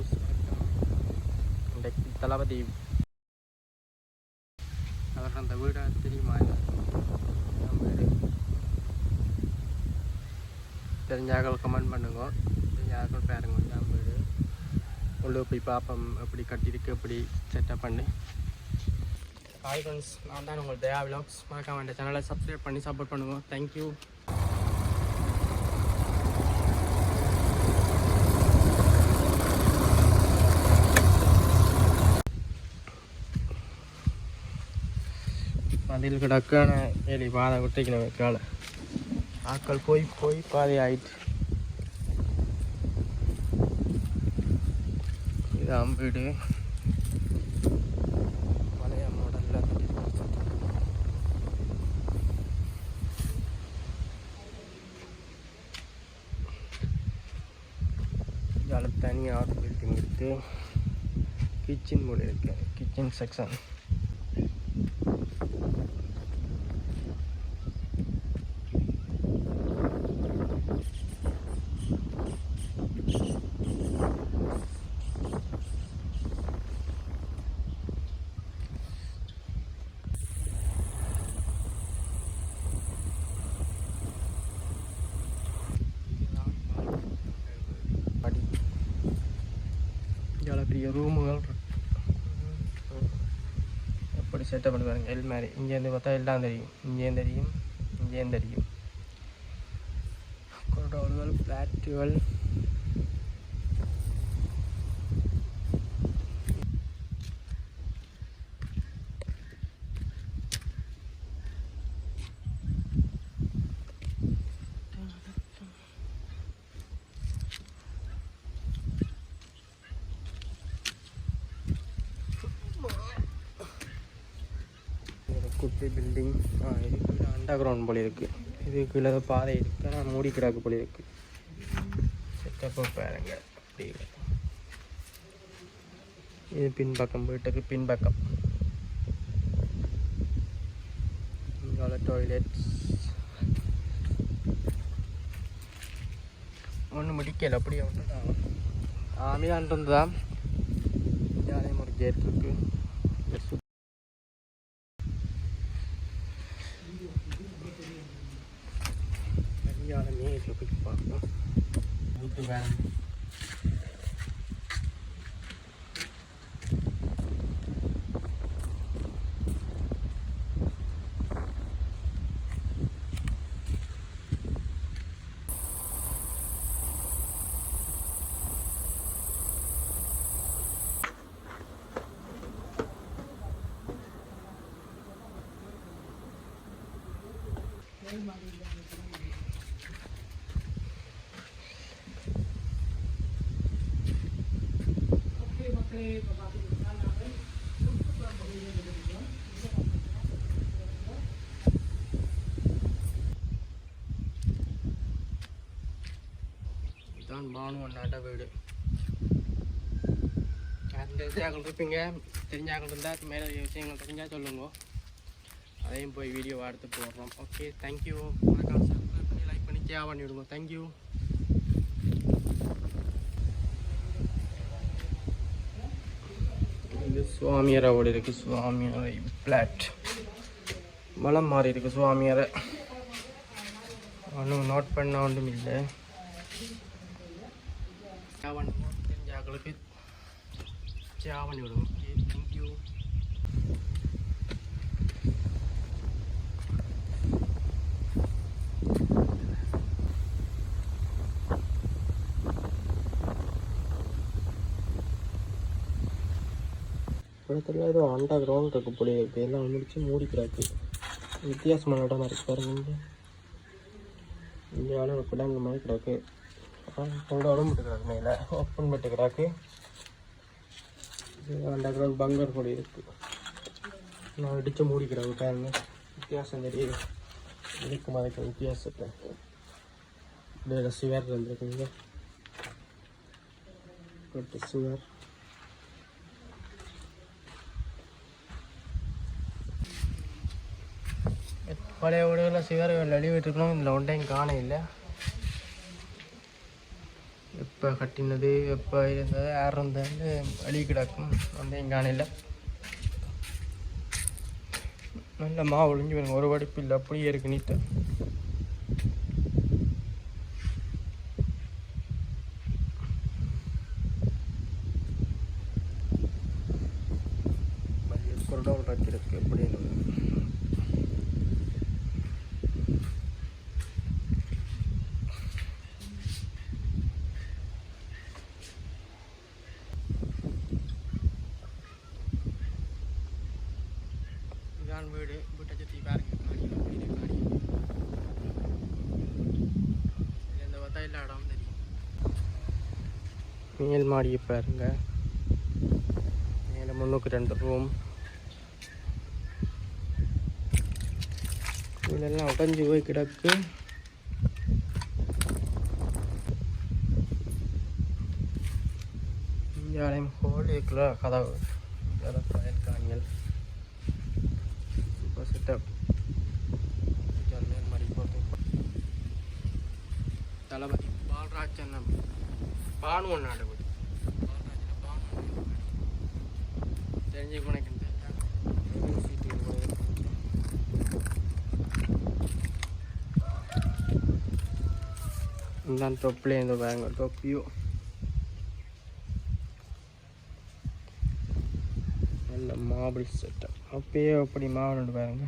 Friends இன்றைக்கு தளபதி அவர் அந்த வீடை தெரியுமா வீடு தெரிஞ்சாக்கள் கமெண்ட் பண்ணுங்க தெரிஞ்சாக்கள் பாருங்க நம்ம வீடு உள்ள போய் பார்ப்போம் எப்படி கட்டியிருக்கு எப்படி செட்டப் பண்ணி ஹாய் ஃப்ரெண்ட்ஸ் நான் தான் உங்கள் தயா விலாக்ஸ் மறக்காம இந்த சேனலை சப்ஸ்கிரைப் பண்ணி சப்போர்ட் பண்ணுங்க தேங்க்யூ அதில் கிடக்கான ஏழி பாதை விட்டுக்கணும் வைக்கால ஆட்கள் போய் போய் பாதை ஆயிட்டு இது அம்பீடு பழைய மாடலில் இதில் தனியாக பில்டிங் இருக்குது கிச்சன் மூடி இருக்கு. கிச்சன் செக்ஷன் படி இவ்வளோ பெரிய ரூமுகள் இருக்கு. எப்படி செட்டப் பண்ணி பாருங்க. எல் மாதிரி. இங்கேருந்து பார்த்தா எல்லாம் தெரியும். இங்கேயும் தெரியும். இங்கேயும் தெரியும். கொரோடாவுகள் ஃப்ளாட்டுகள் ஒரு குட்டி பில்டிங் ஆ இதுக்குள்ள அண்டர் கிரவுண்ட் போல இருக்குது இது கீழே பாதை இருக்கு. ஆனால் மூடி கிடக்கு போல இருக்குது செட்டப்போ பாருங்க. அப்படி இது பின்பக்கம் வீட்டுக்கு பின்பக்கம். இங்கே டாய்லெட்ஸ் ஒன்றும் முடிக்கல அப்படியே ஒன்று தான் ஆமியான் தான் அதே ஒரு கேட் একটু গান வீட்டு வேலை இதுதான் பானு அண்ணாட்ட வீடு. அந்த தெரிஞ்சாக்கள் இருப்பீங்க? தெரிஞ்சாக்கள் இருந்தால் மேலே விஷயங்கள் தெரிஞ்சால் சொல்லுங்க. அதையும் போய் வீடியோ எடுத்து போடுறோம். ஓகே தேங்க்யூ வணக்கம். சப்ஸ்கிரைப் பண்ணி லைக் பண்ணி ஷேர் பண்ணிவிடுங்க. தேங்க்யூ சுவாமியாரை ஓடி இருக்கு. சுவாமியாரை பிளாட். மலம் மாறி இருக்கு சுவாமியாரை. ஒன்றும் நோட் பண்ண ஒன்றும் இல்லை. சேவன் தெரிஞ்ச ஆக்களுக்கு சேவன் விடும் ஓகே தேங்க்யூ இடத்துல ஏதோ அண்டர் கிரவுண்ட் இருக்கு போல இருக்கு. எல்லாம் முடிச்சு மூடி கிடக்கு. வித்தியாசமான இடம் இருக்கு பாருங்க. இங்கே இந்தியாவில் ஒரு கிடங்கு மாதிரி கிடக்கு. கொண்ட உடம்பு கிடக்கு மேலே. ஓப்பன் பண்ணிட்டு கிடக்கு. அண்டர் கிரவுண்ட் பங்கர் கூட இருக்கு. நான் அடித்து மூடி கிடக்கு பாருங்க. வித்தியாசம் தெரியுது. இருக்கு மாதிரி வித்தியாசத்தை? இதில் சுவர் இருந்திருக்குங்க சுவர். பழைய வீடுகளில் சிவர்கள் அழிவிட்டுருக்கணும் இதில் ஒன்றையும் காண இல்லை. எப்போ கட்டினது எப்போ இருந்தது யார் இருந்தது அழி கிடக்கும். ஒண்டையும் காண இல்லை. நல்ல மாவு ஒளிஞ்சு பாருங்க ஒரு படிப்பு இல்லை. அப்படியே இருக்கு நீட்டாக குரடோல் இருக்கு எப்படின்னு இதான் வீடு வீட்டை சுற்றி பாருங்க காணி எப்படி இருக்கு காணி இதுல இந்த பார்த்தா எல்லா இடம் தெரியும் மேல் மாடியை பாருங்க. மேலே முன்னுக்கு ரெண்டு ரூம் இதெல்லாம் உடஞ்சி போய் கிடக்கு. இந்தியாலயம் ஹோல் கதவு. பயன் காணியல் சூப்பர் செட்டப் தளபதி பால்ராஜ் அண்ணன். பானு நாடு தெரிஞ்சு இந்த தொப்பிலே இந்த பாருங்க தொப்பியும். நல்ல மாபிள் செட்டப். அப்பயே அப்படி மாவுண்டு பாருங்க.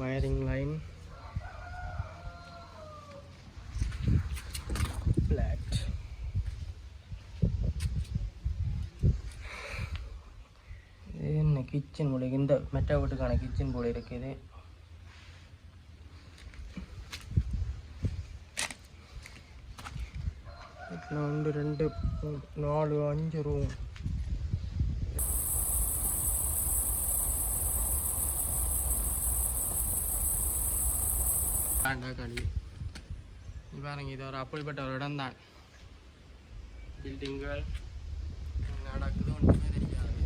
Wiring line. Flat. இது என்ன கிச்சன் போல இந்த மெட்டா வீட்டுக்கான கிச்சன் போல இருக்குது. இதில் வந்து ரெண்டு நாலு அஞ்சு ரூம் களி இது பாருங்க இது ஒரு அப்படிப்பட்ட ஒரு இடம் தான் பில்டிங்கள் நடக்குது ஒன்றுமே தெரியாது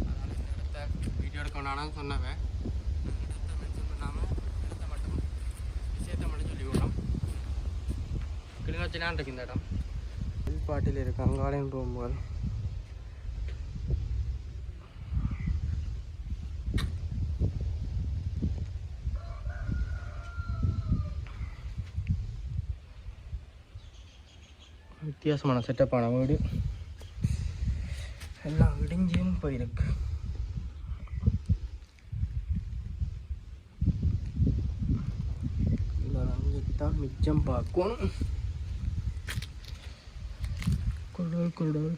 அதனால் இந்த இடத்த வீடியோ எடுக்க வேணாம்னு சொன்னவன் இடத்த மென்ஷன் பண்ணாமல் இடத்த மட்டும் விஷயத்தை மட்டும் சொல்லி விடணும் கிளிநொச்சிலான் இருக்கு இந்த இடம் பாட்டில் இருக்கு அங்காளையும் போகும்போது வித்தியாசமான செட்டப்பான வீடு. எல்லாம் இடிஞ்சும் போயிருக்கு. தான் மிச்சம் பார்க்கும். குடல் குடல்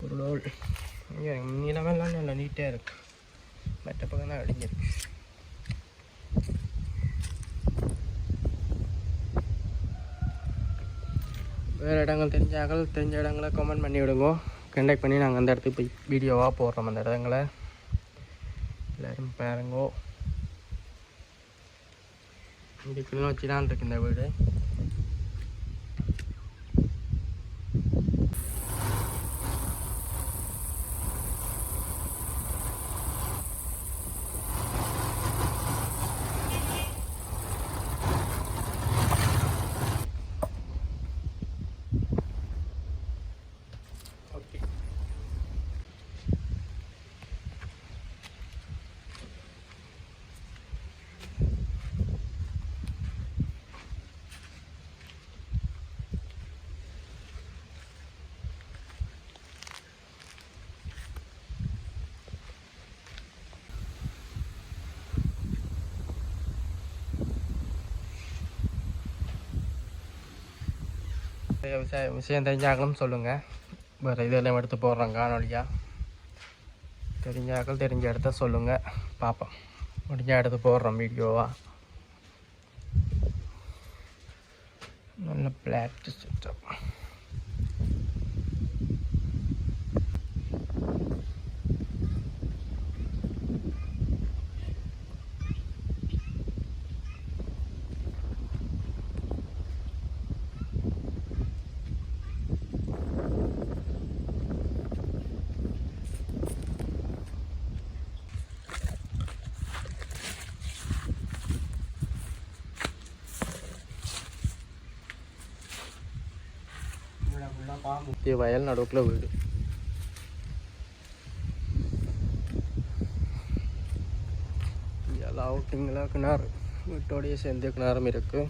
குடல் நீளமெல்லாம் நல்லா நீட்டாக இருக்கு. மற்ற பக்கம் தான் அடிஞ்சிருக்கு வேறு இடங்கள் தெரிஞ்சாக்கள் தெரிஞ்ச இடங்களை கமெண்ட் பண்ணி விடுங்க. கண்டக்ட் பண்ணி நாங்கள் அந்த இடத்துக்கு போய் வீடியோவாக போடுறோம் அந்த இடங்களை. எல்லோரும் பாருங்கோ. இப்படி கிளிநொச்சி தான் இருக்கு இந்த வீடு. விஷயம் விஷயம் தெரிஞ்சாக்களும் சொல்லுங்கள் வேறு இதெல்லாம் எடுத்து போடுறோம் காணொலியாக தெரிஞ்சாக்கள் தெரிஞ்ச இடத்த சொல்லுங்கள் பார்ப்போம் முடிஞ்ச இடத்து போடுறோம் வீடியோவா. நல்ல பிளாட் சிஸ்டம் முக்கிய வயல் நடுவுக்குள்ள வீடு எல்லா அவுட்டிங்கில் கிணறு வீட்டோடையே சேர்ந்து கிணறும் இருக்குது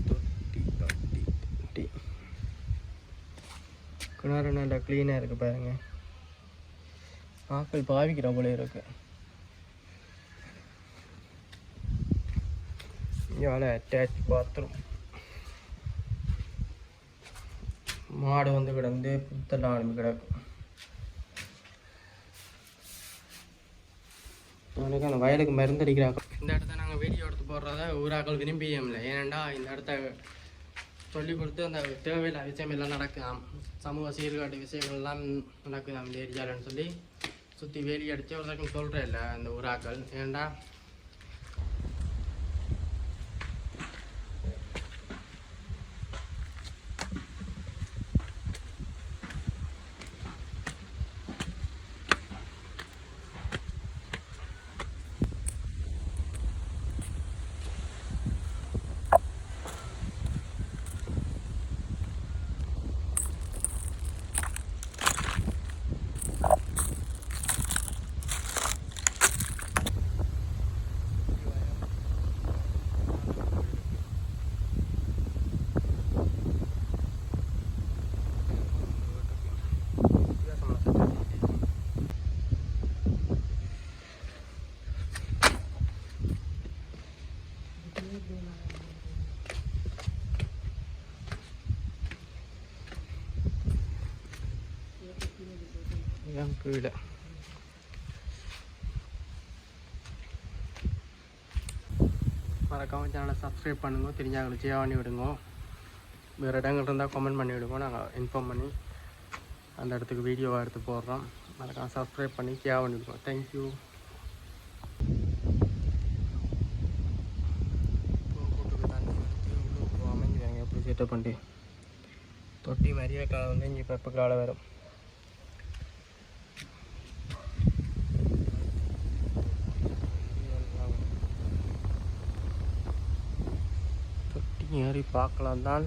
தொட்டி தொட்டி தொட்டி கிணறு நல்லா க்ளீனாக இருக்கு பாருங்க. ஆக்கள் பாவிக்கிற போல இருக்கு. இங்கே அட்டாச் பாத்ரூம் மாடு வந்து கிடந்து புத்தெல்லாம் ஆரம்பி கிடக்கும் அவனுக்கு அந்த வயலுக்கு மருந்து அடிக்கிறாங்க இந்த இடத்த நாங்கள் வீடியோ எடுத்து போடுறத ஊராக்கள் விரும்பியமில்லை ஏனெண்டா இந்த இடத்த சொல்லிக் கொடுத்து அந்த தேவையில்ல விஷயம் எல்லாம் நடக்குதாம் சமூக சீர்காட்டு விஷயங்கள்லாம் நடக்குதாம் இந்த ஏரியாவில்னு சொல்லி சுற்றி வேலி அடித்து ஒருத்தருக்கும் சொல்கிறேன் இல்லை அந்த ஊராக்கள். ஏன்டா? கீழே. மறக்காம சேனலை சப்ஸ்கிரைப் பண்ணுங்க தெரிஞ்சாங்களுக்கு சேவ் பண்ணி விடுங்க. வேறு இடங்கள் இருந்தால் கமெண்ட் பண்ணி விடுங்க. நாங்கள் இன்ஃபார்ம் பண்ணி அந்த இடத்துக்கு வீடியோவாக எடுத்து போடுறோம். மறக்காம சப்ஸ்கிரைப் பண்ணி சேவ் பண்ணி விடுங்க. தேங்க்யூ எப்படி செட்டப் பண்ணி தொட்டி மாதிரியே காலை வந்து இங்கே இப்போ காலை வரும் தொட்டி ஏறி பார்க்கலாம் தான்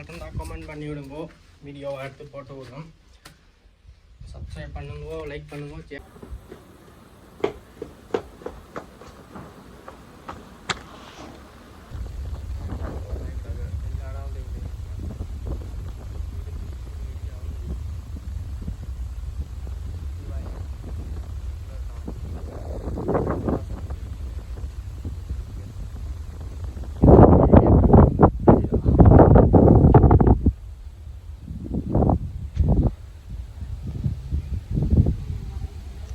இடங்கள் இருந்தால் கமெண்ட் பண்ணி விடுங்கோ வீடியோவை எடுத்து போட்டு விடுறோம் சப்ஸ்கிரைப் பண்ணுங்கோ லைக் பண்ணுங்கோ share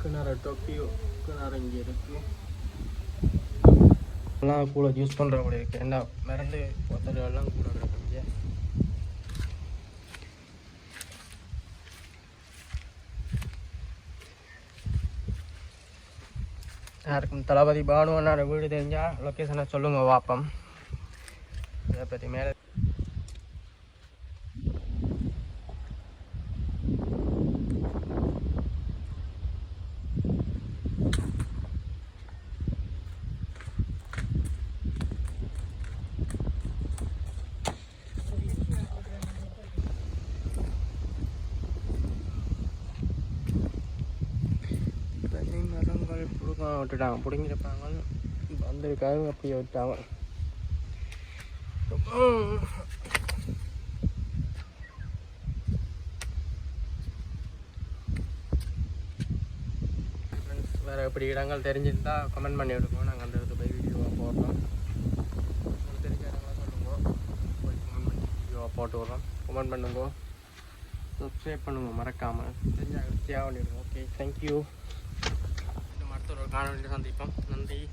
கிணறு டொப்பியோ கிணறு இங்கே இருக்கு எல்லாம் கூட யூஸ் பண்ணுற அப்படி இருக்குது என்ன மறந்து ஒருத்தர் கூட இருக்கு. யாருக்கும் தளபதி பானுவனார வீடு தெரிஞ்சால் லொக்கேஷனை சொல்லுங்க வாப்பம். இதை பற்றி மேலே பிடுங்க விட்டுட்டாங்க பிடுங்கிருப்பாங்க வந்திருக்காங்க அப்படியே விட்டாங்க. Friends, வேறு இப்படி இடங்கள் தெரிஞ்சிருந்தா கமெண்ட் பண்ணி விடுவோம் நாங்கள் அந்த இடத்துக்கு போய் வீடியோவாக போடுறோம். உங்களுக்கு தெரிஞ்ச இடங்களை சொல்லுங்க. போய் கமெண்ட் பண்ணி வீடியோவாக போட்டு விடுறோம். கமெண்ட் பண்ணுங்க. சப்ஸ்கிரைப் பண்ணுங்க. மறக்காமல் தெரிஞ்ச சேவ் பண்ணிவிடுங்க ஓகே தேங்க்யூ அடுத்த ஒரு காணொலியில் சந்திப்போம். நன்றி.